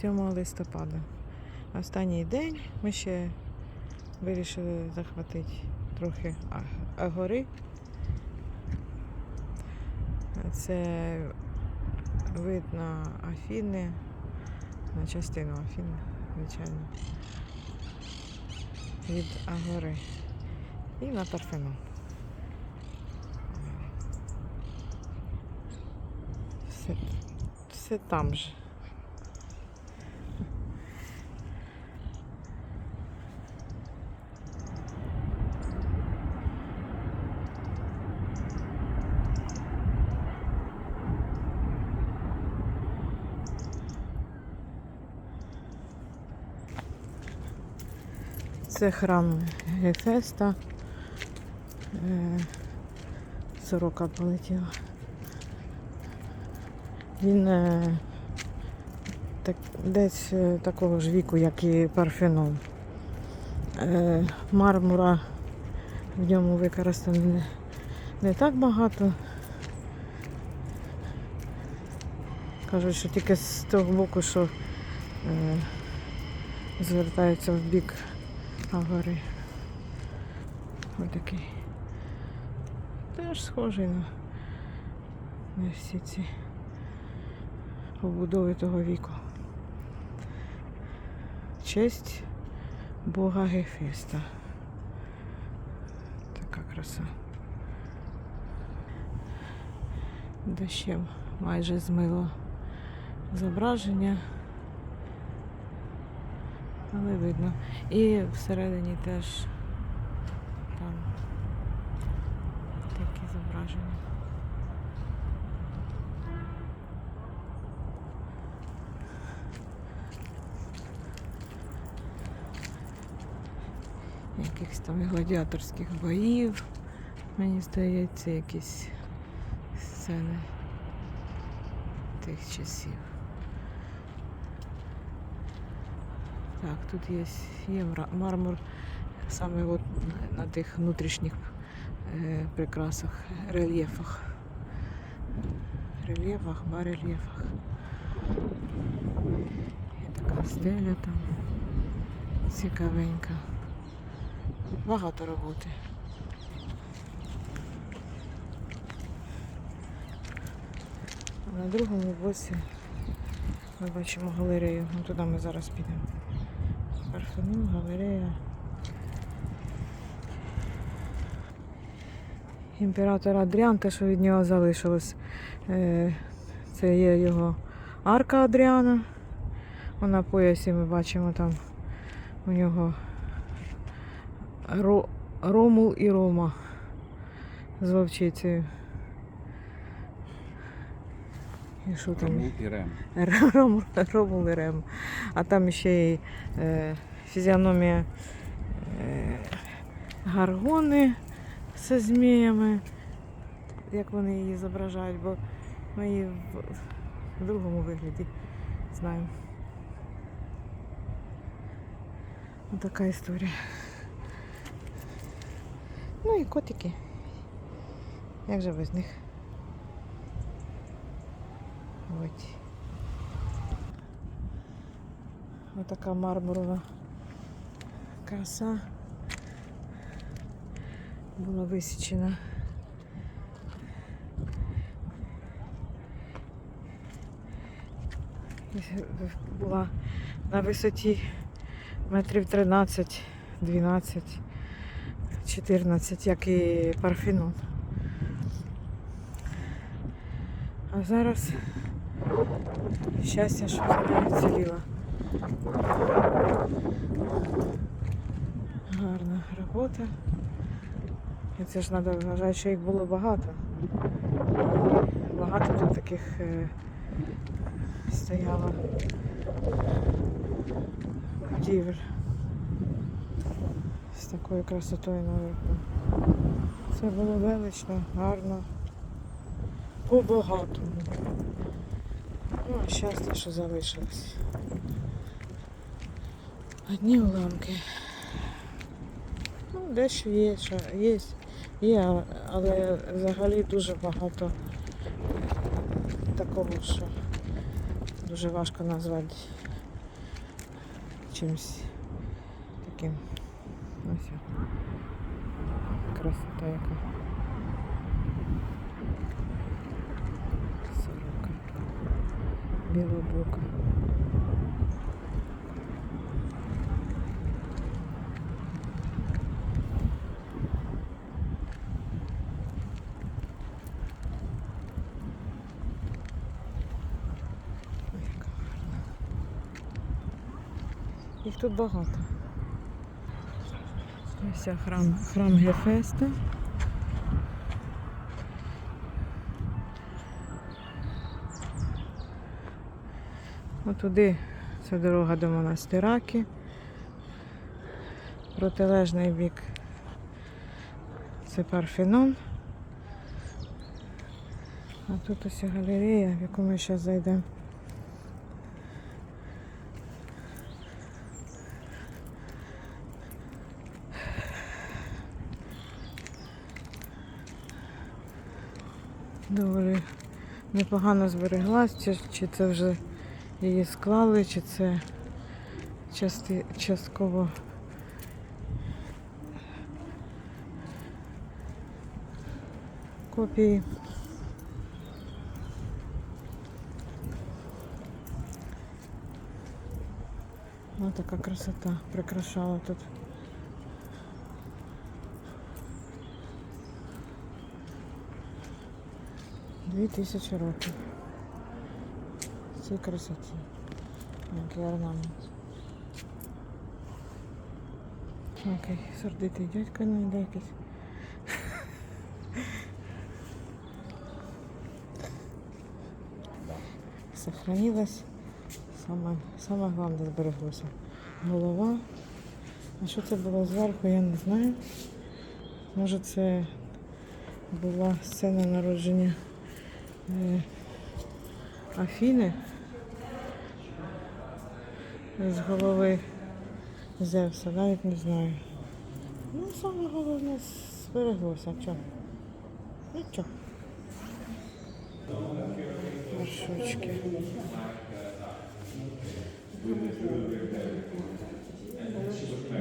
7 листопада. Останній день ми ще вирішили захватити трохи агори. Це вид на Афіни, на частину Афін, звичайно. Від Агори. І на Парфенон. Все, все там же. Це храм Гефеста. Е, Сорока полетіла. Він е, так, десь е, такого ж віку, як і Парфенон. Мармура в ньому використано не, не так багато. Кажуть, що тільки з того боку, що звертається в бік Агори. Ось такий. Теж схожий на, на всі ці побудови того віку. Честь Бога Гефеста. Така краса. Дощем майже змило зображення. Але видно. І всередині теж там такі зображення. Якихось там гладіаторських боїв. Мені здається, якісь сцени тих часів. Так, тут є, є мармур саме от на тих внутрішніх е, прикрасах, рельєфах. Рельєфах, барельєфах. Є така стеля там цікавенька. Багато роботи. На другому боці ми бачимо галерею. Ну, туди ми зараз підемо. Парфенон, галерея. Імператор Адріан, те, що від нього залишилось. Е, Це є його арка Адріана. На поясі ми бачимо там у нього Ро- Ромул і Рома з вовчицею. І що там? Тому і Рем. Ром, Ромул і Рем. А там ще й е, фізіономія е, гаргони зі зміями, як вони її зображають, бо ми її в, в другому вигляді знаємо. Ось така історія. Ну і котики. Як же без них? Ось. Така мармурова краса була висічена. Була на висоті метрів 13, 12, 14, як і Парфенон. А зараз щастя, що вона вціліла. Гарна робота. Це ж треба вважати, що їх було багато. Багато тут таких е, стояло будівель з такою красотою наверху. Це було велично, гарно, по-багатому. Ну, а щастя, що залишилось. Одні уламки. Ну, дещо є, що є, є, але взагалі дуже багато такого, що дуже важко назвати чимось таким. Ось. Красота яка. Сорока. Білобока. Їх тут багато. Ось храм, храм Гефеста. Отуди це дорога до монастираки. Протилежний бік це Парфенон. А тут ось галерея, в яку ми зараз зайдемо. Доволі непогано збереглась, чи, чи це вже її склали, чи це части, частково. Копії. Ось така красота прикрашала тут. Дві тисячі років. Цій красоті. Який орнамент. Окей, сердитий дядько не йде якийсь. Сохранилась. Саме, саме головне збереглося. Голова. А що це було зверху, я не знаю. Може це була сцена народження е, Афіни з голови Зевса, навіть не знаю. Ну, саме головне збереглося. Чого? Нічого. Маршрутчики.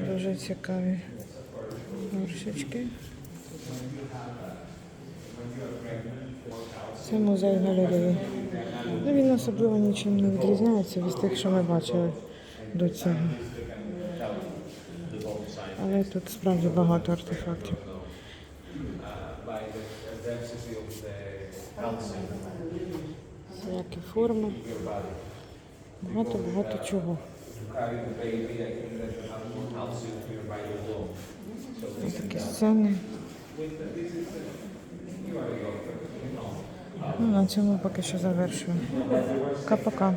Дуже цікаві горшечки. Це музей галереї. Ну, він особливо нічим не відрізняється від тих, що ми бачили до цього. Але тут справді багато артефактів. Всякі форми. Багато-багато чого. Ось такі сцени. Ну, на цьому поки що завершую. Пока-пока.